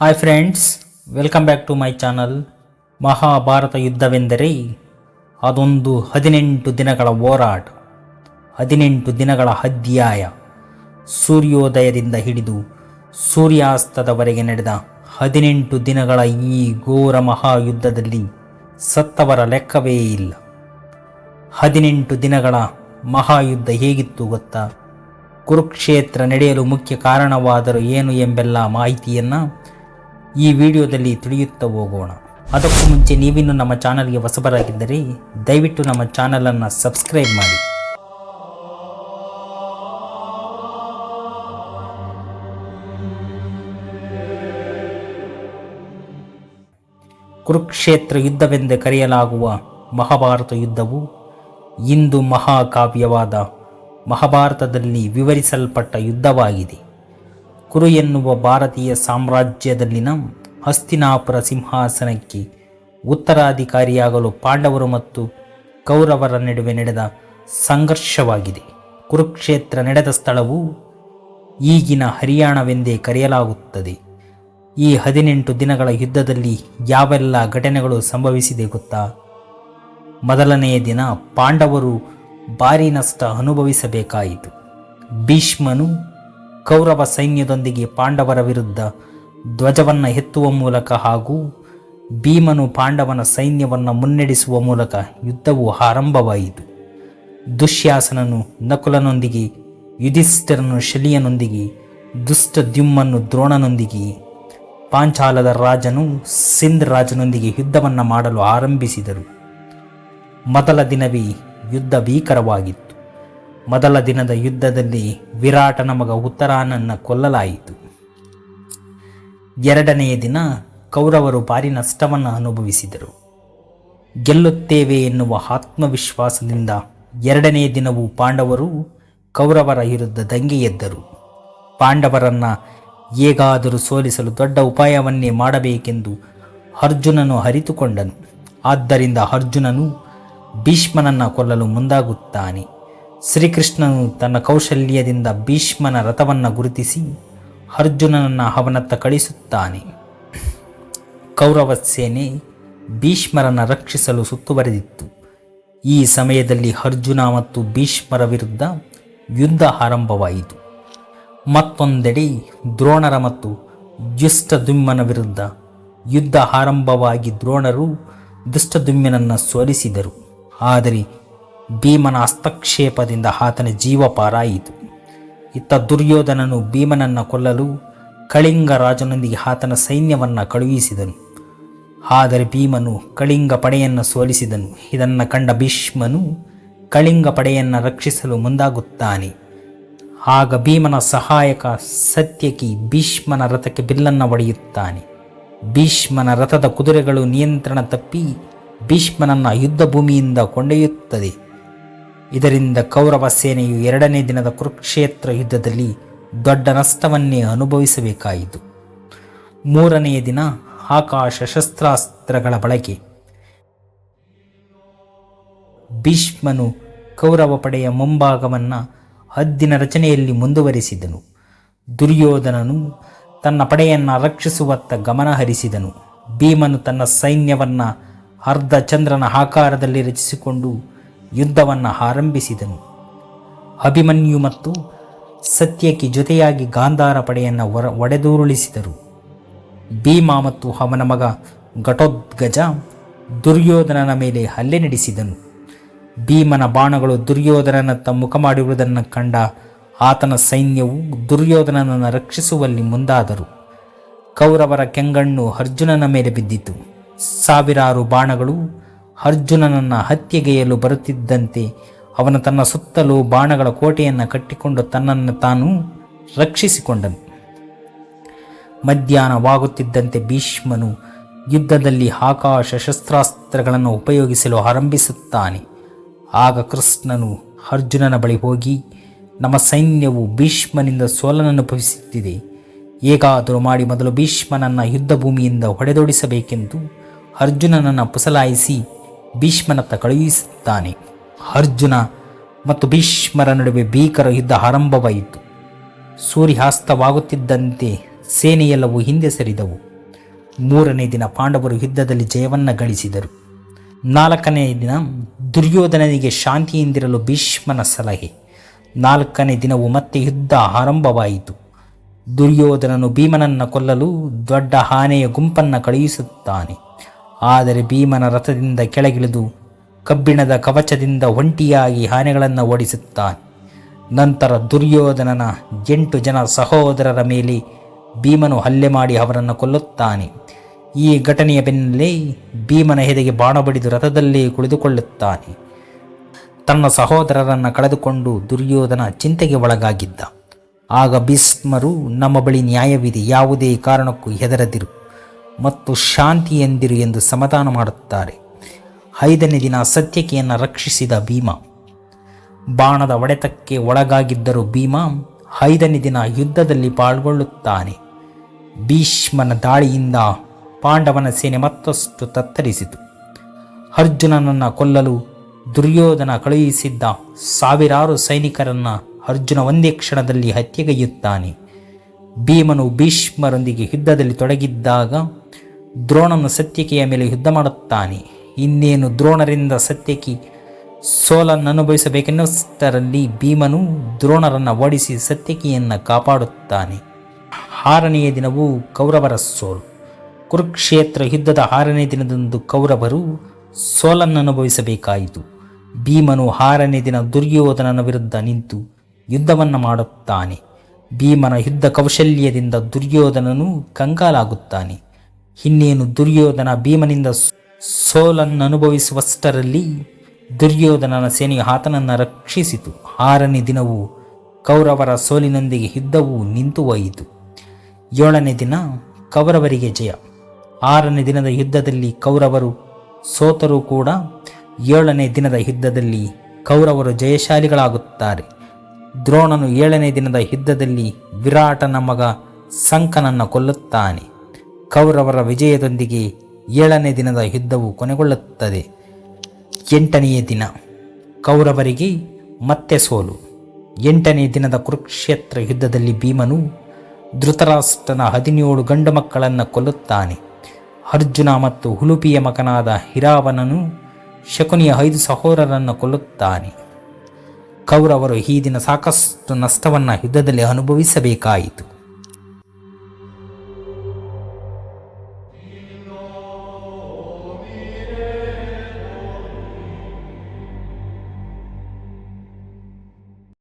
Hi friends welcome back to my channel Mahabharata ಯುದ್ಧವೆಂದರೆ ಅದೊಂದು ಹದಿನೆಂಟು ದಿನಗಳ ಹೋರಾಟ, ಹದಿನೆಂಟು ದಿನಗಳ ಅಧ್ಯಾಯ. ಸೂರ್ಯೋದಯದಿಂದ ಹಿಡಿದು ಸೂರ್ಯಾಸ್ತದವರೆಗೆ ನಡೆದ ಹದಿನೆಂಟು ದಿನಗಳ ಈ ಘೋರ ಮಹಾಯುದ್ಧದಲ್ಲಿ ಸತ್ತವರ ಲೆಕ್ಕವೇ ಇಲ್ಲ. ಹದಿನೆಂಟು ದಿನಗಳ ಮಹಾಯುದ್ಧ ಹೇಗಿತ್ತು ಗೊತ್ತಾ? ಕುರುಕ್ಷೇತ್ರ ನಡೆಯಲು ಮುಖ್ಯ ಕಾರಣವಾದರೂ ಏನು ಎಂಬೆಲ್ಲ ಮಾಹಿತಿಯನ್ನು ಈ ವಿಡಿಯೋದಲ್ಲಿ ತಿಳಿಯುತ್ತಾ ಹೋಗೋಣ. ಅದಕ್ಕೂ ಮುಂಚೆ ನೀವಿನ್ನು ನಮ್ಮ ಚಾನಲ್ಗೆ ಹೊಸಬರಾಗಿದ್ದರೆ ದಯವಿಟ್ಟು ನಮ್ಮ ಚಾನಲನ್ನು ಸಬ್ಸ್ಕ್ರೈಬ್ ಮಾಡಿ. ಕುರುಕ್ಷೇತ್ರ ಯುದ್ಧವೆಂದೇ ಕರೆಯಲಾಗುವ ಮಹಾಭಾರತ ಯುದ್ಧವು ಇಂದು ಮಹಾಕಾವ್ಯವಾದ ಮಹಾಭಾರತದಲ್ಲಿ ವಿವರಿಸಲ್ಪಟ್ಟ ಯುದ್ಧವಾಗಿದೆ. ಕುರು ಎನ್ನುವ ಭಾರತೀಯ ಸಾಮ್ರಾಜ್ಯದಲ್ಲಿನ ಹಸ್ತಿನಾಪುರ ಸಿಂಹಾಸನಕ್ಕೆ ಉತ್ತರಾಧಿಕಾರಿಯಾಗಲು ಪಾಂಡವರು ಮತ್ತು ಕೌರವರ ನಡುವೆ ನಡೆದ ಸಂಘರ್ಷವಾಗಿದೆ. ಕುರುಕ್ಷೇತ್ರ ನಡೆದ ಸ್ಥಳವು ಈಗಿನ ಹರಿಯಾಣವೆಂದೇ ಕರೆಯಲಾಗುತ್ತದೆ. ಈ ಹದಿನೆಂಟು ದಿನಗಳ ಯುದ್ಧದಲ್ಲಿ ಯಾವೆಲ್ಲ ಘಟನೆಗಳು ಸಂಭವಿಸಿದೆ ಗೊತ್ತಾ? ಮೊದಲನೆಯ ದಿನ ಪಾಂಡವರು ಭಾರೀ ನಷ್ಟ ಅನುಭವಿಸಬೇಕಾಯಿತು. ಭೀಷ್ಮನು ಕೌರವ ಸೈನ್ಯದೊಂದಿಗೆ ಪಾಂಡವರ ವಿರುದ್ಧ ಧ್ವಜವನ್ನು ಎತ್ತುವ ಮೂಲಕ ಹಾಗೂ ಭೀಮನು ಪಾಂಡವನ ಸೈನ್ಯವನ್ನು ಮುನ್ನಡೆಸುವ ಮೂಲಕ ಯುದ್ಧವು ಆರಂಭವಾಯಿತು. ದುಶ್ಯಾಸನನು ನಕುಲನೊಂದಿಗೆ, ಯುಧಿಷ್ಠಿರನು ಶಲಿಯನೊಂದಿಗೆ, ದುಷ್ಟ ದ್ಯುಮ್ಮನ್ನು ದ್ರೋಣನೊಂದಿಗೆ, ಪಾಂಚಾಲದ ರಾಜನು ಸಿಂಧ್ ರಾಜನೊಂದಿಗೆ ಯುದ್ಧವನ್ನು ಮಾಡಲು ಆರಂಭಿಸಿದರು. ಮೊದಲ ದಿನವೇ ಯುದ್ಧ ಭೀಕರವಾಗಿತ್ತು. ಮೊದಲ ದಿನದ ಯುದ್ಧದಲ್ಲಿ ವಿರಾಟನ ಮಗ ಉತ್ತರಾನನ್ನ ಕೊಲ್ಲಲಾಯಿತು. ಎರಡನೆಯ ದಿನ ಕೌರವರು ಭಾರಿ ನಷ್ಟವನ್ನು ಅನುಭವಿಸಿದರು. ಗೆಲ್ಲುತ್ತೇವೆ ಎನ್ನುವ ಆತ್ಮವಿಶ್ವಾಸದಿಂದ ಎರಡನೆಯ ದಿನವೂ ಪಾಂಡವರು ಕೌರವರ ವಿರುದ್ಧ ದಂಗೆ ಎದ್ದರು. ಪಾಂಡವರನ್ನ ಹೇಗಾದರೂ ಸೋಲಿಸಲು ದೊಡ್ಡ ಉಪಾಯವನ್ನೇ ಮಾಡಬೇಕೆಂದು ಅರ್ಜುನನು ಅರಿತುಕೊಂಡನು. ಆದ್ದರಿಂದ ಅರ್ಜುನನು ಭೀಷ್ಮನನ್ನು ಕೊಲ್ಲಲು ಮುಂದಾಗುತ್ತಾನೆ. ಶ್ರೀಕೃಷ್ಣನು ತನ್ನ ಕೌಶಲ್ಯದಿಂದ ಭೀಷ್ಮನ ರಥವನ್ನು ಗುರುತಿಸಿ ಅರ್ಜುನನನ್ನು ಅವನತ್ತ ಕಳಿಸುತ್ತಾನೆ. ಕೌರವ ಸೇನೆ ಭೀಷ್ಮರನ್ನು ರಕ್ಷಿಸಲು ಸುತ್ತುವರೆದಿತ್ತು. ಈ ಸಮಯದಲ್ಲಿ ಅರ್ಜುನ ಮತ್ತು ಭೀಷ್ಮರ ವಿರುದ್ಧ ಯುದ್ಧ ಆರಂಭವಾಯಿತು. ಮತ್ತೊಂದೆಡೆ ದ್ರೋಣರ ಮತ್ತು ದುಷ್ಟದುಮ್ಮನ ವಿರುದ್ಧ ಯುದ್ಧ ಆರಂಭವಾಗಿ ದ್ರೋಣರು ದುಷ್ಟದುಮ್ಮನನ್ನು ಸೋಲಿಸಿದರು. ಆದರೆ ಭೀಮನ ಹಸ್ತಕ್ಷೇಪದಿಂದ ಆತನ ಜೀವ ಪಾರಾಯಿತು. ಇತ್ತ ದುರ್ಯೋಧನನು ಭೀಮನನ್ನು ಕೊಲ್ಲಲು ಕಳಿಂಗ ರಾಜನೊಂದಿಗೆ ಆತನ ಸೈನ್ಯವನ್ನು ಕಳುಹಿಸಿದನು. ಆದರೆ ಭೀಮನು ಕಳಿಂಗ ಪಡೆಯನ್ನು ಸೋಲಿಸಿದನು. ಇದನ್ನು ಕಂಡ ಭೀಷ್ಮನು ಕಳಿಂಗ ಪಡೆಯನ್ನು ರಕ್ಷಿಸಲು ಮುಂದಾಗುತ್ತಾನೆ. ಆಗ ಭೀಮನ ಸಹಾಯಕ ಸತ್ಯಕಿ ಭೀಷ್ಮನ ರಥಕ್ಕೆ ಬಿಲ್ಲನ್ನು ಒಡೆಯುತ್ತಾನೆ. ಭೀಷ್ಮನ ರಥದ ಕುದುರೆಗಳು ನಿಯಂತ್ರಣ ತಪ್ಪಿ ಭೀಷ್ಮನನ್ನು ಯುದ್ಧ ಭೂಮಿಯಿಂದ ಕೊಂಡೊಯ್ಯುತ್ತದೆ. ಇದರಿಂದ ಕೌರವ ಸೇನೆಯು ಎರಡನೇ ದಿನದ ಕುರುಕ್ಷೇತ್ರ ಯುದ್ಧದಲ್ಲಿ ದೊಡ್ಡ ನಷ್ಟವನ್ನೇ ಅನುಭವಿಸಬೇಕಾಯಿತು. ಮೂರನೆಯ ದಿನ ಆಕಾಶ ಶಸ್ತ್ರಾಸ್ತ್ರಗಳ ಬಳಕೆ. ಭೀಷ್ಮನು ಕೌರವ ಪಡೆಯ ಮುಂಭಾಗವನ್ನು ಹದ್ದಿನ ರಚನೆಯಲ್ಲಿ ಮುಂದುವರಿಸಿದನು. ದುರ್ಯೋಧನನು ತನ್ನ ಪಡೆಯನ್ನು ರಕ್ಷಿಸುವತ್ತ ಗಮನ ಹರಿಸಿದನು. ಭೀಮನು ತನ್ನ ಸೈನ್ಯವನ್ನು ಅರ್ಧ ಚಂದ್ರನ ಆಕಾರದಲ್ಲಿ ರಚಿಸಿಕೊಂಡು ಯುದ್ಧವನ್ನು ಆರಂಭಿಸಿದನು. ಅಭಿಮನ್ಯು ಮತ್ತು ಸತ್ಯಕ್ಕೆ ಜೊತೆಯಾಗಿ ಗಾಂಧಾರ ಪಡೆಯನ್ನು ಹೊರ ಒಡೆದುರುಳಿಸಿದರು. ಭೀಮಾ ಮತ್ತು ಅವನ ಮಗ ಘಟೋದ್ಗಜ ದುರ್ಯೋಧನನ ಮೇಲೆ ಹಲ್ಲೆ ನಡೆಸಿದನು. ಭೀಮನ ಬಾಣಗಳು ದುರ್ಯೋಧನನತ್ತ ಮುಖ ಮಾಡಿರುವುದನ್ನು ಕಂಡ ಆತನ ಸೈನ್ಯವು ದುರ್ಯೋಧನನನ್ನು ರಕ್ಷಿಸುವಲ್ಲಿ ಮುಂದಾದರು. ಕೌರವರ ಕೆಂಗಣ್ಣು ಅರ್ಜುನನ ಮೇಲೆ ಬಿದ್ದಿತು. ಸಾವಿರಾರು ಬಾಣಗಳು ಅರ್ಜುನನನ್ನು ಹತ್ಯೆಗೆಯಲು ಬರುತ್ತಿದ್ದಂತೆ ಅವನು ತನ್ನ ಸುತ್ತಲೂ ಬಾಣಗಳ ಕೋಟೆಯನ್ನು ಕಟ್ಟಿಕೊಂಡು ತನ್ನನ್ನು ತಾನು ರಕ್ಷಿಸಿಕೊಂಡನು. ಮಧ್ಯಾಹ್ನವಾಗುತ್ತಿದ್ದಂತೆ ಭೀಷ್ಮನು ಯುದ್ಧದಲ್ಲಿ ಆಕಾಶ ಶಸ್ತ್ರಾಸ್ತ್ರಗಳನ್ನು ಉಪಯೋಗಿಸಲು ಆರಂಭಿಸುತ್ತಾನೆ. ಆಗ ಕೃಷ್ಣನು ಅರ್ಜುನನ ಬಳಿ ಹೋಗಿ, ನಮ್ಮ ಸೈನ್ಯವು ಭೀಷ್ಮನಿಂದ ಸೋಲನನುಭವಿಸುತ್ತಿದೆ ಹೇಗಾದರೂ ಮಾಡಿ ಮೊದಲು ಭೀಷ್ಮನನ್ನು ಯುದ್ಧ ಭೂಮಿಯಿಂದ ಹೊಡೆದೋಡಿಸಬೇಕೆಂದು ಅರ್ಜುನನನ್ನು ಪುಸಲಾಯಿಸಿ ಭೀಷ್ಮನತ್ತ ಕಳುಹಿಸುತ್ತಾನೆ ಅರ್ಜುನ ಮತ್ತು ಭೀಷ್ಮರ ನಡುವೆ ಭೀಕರ ಯುದ್ಧ ಆರಂಭವಾಯಿತು. ಸೂರ್ಯಾಸ್ತವಾಗುತ್ತಿದ್ದಂತೆ ಸೇನೆಯೆಲ್ಲವೂ ಹಿಂದೆ ಸರಿದವು. ಮೂರನೇ ದಿನ ಪಾಂಡವರು ಯುದ್ಧದಲ್ಲಿ ಜಯವನ್ನು ಗಳಿಸಿದರು. ನಾಲ್ಕನೇ ದಿನ ದುರ್ಯೋಧನನಿಗೆ ಶಾಂತಿಯಿಂದಿರಲು ಭೀಷ್ಮನ ಸಲಹೆ. ನಾಲ್ಕನೇ ದಿನವು ಮತ್ತೆ ಯುದ್ಧ ಆರಂಭವಾಯಿತು. ದುರ್ಯೋಧನನು ಭೀಮನನ್ನು ಕೊಲ್ಲಲು ದೊಡ್ಡ ಆನೆಯ ಗುಂಪನ್ನು ಕಳುಹಿಸುತ್ತಾನೆ. ಆದರೆ ಭೀಮನ ರಥದಿಂದ ಕೆಳಗಿಳಿದು ಕಬ್ಬಿಣದ ಕವಚದಿಂದ ಒಂಟಿಯಾಗಿ ಆನೆಗಳನ್ನು ಓಡಿಸುತ್ತಾನೆ. ನಂತರ ದುರ್ಯೋಧನನ ಎಂಟು ಜನ ಸಹೋದರರ ಮೇಲೆ ಭೀಮನು ಹಲ್ಲೆ ಮಾಡಿ ಅವರನ್ನು ಕೊಲ್ಲುತ್ತಾನೆ. ಈ ಘಟನೆಯ ಬೆನ್ನಲ್ಲೇ ಭೀಮನ ಹೆದೆಗೆ ಬಾಣ ಬಡಿದು ರಥದಲ್ಲಿ ಕುಳಿತುಕೊಳ್ಳುತ್ತಾನೆ. ತನ್ನ ಸಹೋದರರನ್ನು ಕಳೆದುಕೊಂಡು ದುರ್ಯೋಧನ ಚಿಂತೆಗೆ ಒಳಗಾಗಿದ್ದ. ಆಗ ಭೀಸ್ಮರು ನಮ್ಮ ಬಳಿ ನ್ಯಾಯವಿದೆ, ಯಾವುದೇ ಕಾರಣಕ್ಕೂ ಹೆದರದಿರು. ಮತ್ತು ಶಾಂತಿ ಎಂದಿರು ಎಂದು ಸಮಾಧಾನ ಮಾಡುತ್ತಾರೆ. ಐದನೇ ದಿನ ಸತ್ಯಕೆಯನ್ನು ರಕ್ಷಿಸಿದ ಭೀಮ. ಬಾಣದ ಒಡೆತಕ್ಕೆ ಒಳಗಾಗಿದ್ದರೂ ಭೀಮ ಐದನೇ ದಿನ ಯುದ್ಧದಲ್ಲಿ ಪಾಲ್ಗೊಳ್ಳುತ್ತಾನೆ. ಭೀಷ್ಮನ ದಾಳಿಯಿಂದ ಪಾಂಡವನ ಸೇನೆ ಮತ್ತಷ್ಟು ತತ್ತರಿಸಿತು. ಅರ್ಜುನನನ್ನು ಕೊಲ್ಲಲು ದುರ್ಯೋಧನ ಕಳುಹಿಸಿದ್ದ ಸಾವಿರಾರು ಸೈನಿಕರನ್ನು ಅರ್ಜುನ ಒಂದೇ ಕ್ಷಣದಲ್ಲಿ ಹತ್ಯೆಗೈಯುತ್ತಾನೆ. ಭೀಮನು ಭೀಷ್ಮರೊಂದಿಗೆ ಯುದ್ಧದಲ್ಲಿ ತೊಡಗಿದ್ದಾಗ ದ್ರೋಣನು ಸತ್ಯಕಿಯ ಮೇಲೆ ಯುದ್ಧ ಮಾಡುತ್ತಾನೆ. ಇನ್ನೇನು ದ್ರೋಣರಿಂದ ಸತ್ಯಕಿ ಸೋಲನ್ನು ಅನುಭವಿಸಬೇಕೆನ್ನುವಷ್ಟರಲ್ಲಿ ಭೀಮನು ದ್ರೋಣರನ್ನು ಓಡಿಸಿ ಸತ್ಯಕಿಯನ್ನು ಕಾಪಾಡುತ್ತಾನೆ. ಆರನೆಯ ದಿನವೂ ಕೌರವರ ಸೋಲು. ಕುರುಕ್ಷೇತ್ರ ಯುದ್ಧದ ಆರನೇ ದಿನದಂದು ಕೌರವರು ಸೋಲನ್ನು ಅನುಭವಿಸಬೇಕಾಯಿತು ಭೀಮನು ಆರನೇ ದಿನ ದುರ್ಯೋಧನನ ವಿರುದ್ಧ ನಿಂತು ಯುದ್ಧವನ್ನು ಮಾಡುತ್ತಾನೆ. ಭೀಮನ ಯುದ್ಧ ಕೌಶಲ್ಯದಿಂದ ದುರ್ಯೋಧನನು ಕಂಗಾಲಾಗುತ್ತಾನೆ. ಇನ್ನೇನು ದುರ್ಯೋಧನ ಭೀಮನಿಂದ ಸೋಲನ್ನು ಅನುಭವಿಸುವಷ್ಟರಲ್ಲಿ ದುರ್ಯೋಧನನ ಸೇನೆಯು ಆತನನ್ನು ರಕ್ಷಿಸಿತು. ಆರನೇ ದಿನವು ಕೌರವರ ಸೋಲಿನೊಂದಿಗೆ ಯುದ್ಧವು ನಿಂತು ಹೋಯಿತು ಏಳನೇ ದಿನ ಕೌರವರಿಗೆ ಜಯ. ಆರನೇ ದಿನದ ಯುದ್ಧದಲ್ಲಿ ಕೌರವರು ಸೋತರೂ ಕೂಡ ಏಳನೇ ದಿನದ ಯುದ್ಧದಲ್ಲಿ ಕೌರವರು ಜಯಶಾಲಿಗಳಾಗುತ್ತಾರೆ. ದ್ರೋಣನು ಏಳನೇ ದಿನದ ಯುದ್ಧದಲ್ಲಿ ವಿರಾಟನ ಮಗ ಸಂಕನನ್ನು ಕೊಲ್ಲುತ್ತಾನೆ. ಕೌರವರ ವಿಜಯದೊಂದಿಗೆ ಏಳನೇ ದಿನದ ಯುದ್ಧವು ಕೊನೆಗೊಳ್ಳುತ್ತದೆ. ಎಂಟನೆಯ ದಿನ. ಕೌರವರಿಗೆ ಮತ್ತೆ ಸೋಲು. ಎಂಟನೇ ದಿನದ ಕುರುಕ್ಷೇತ್ರ ಯುದ್ಧದಲ್ಲಿ ಭೀಮನು ಧೃತರಾಷ್ಟ್ರನ ಹದಿನೇಳು ಗಂಡು ಮಕ್ಕಳನ್ನು ಕೊಲ್ಲುತ್ತಾನೆ. ಅರ್ಜುನ ಮತ್ತು ಹುಲುಪಿಯ ಮಗನಾದ ಹಿರಾವನನು ಶಕುನಿಯ ಐದು ಸಹೋದರರನ್ನು ಕೊಲ್ಲುತ್ತಾನೆ. ಕೌರವರು ಈ ದಿನ ಸಾಕಷ್ಟು ನಷ್ಟವನ್ನು ಯುದ್ಧದಲ್ಲಿ ಅನುಭವಿಸಬೇಕಾಯಿತು.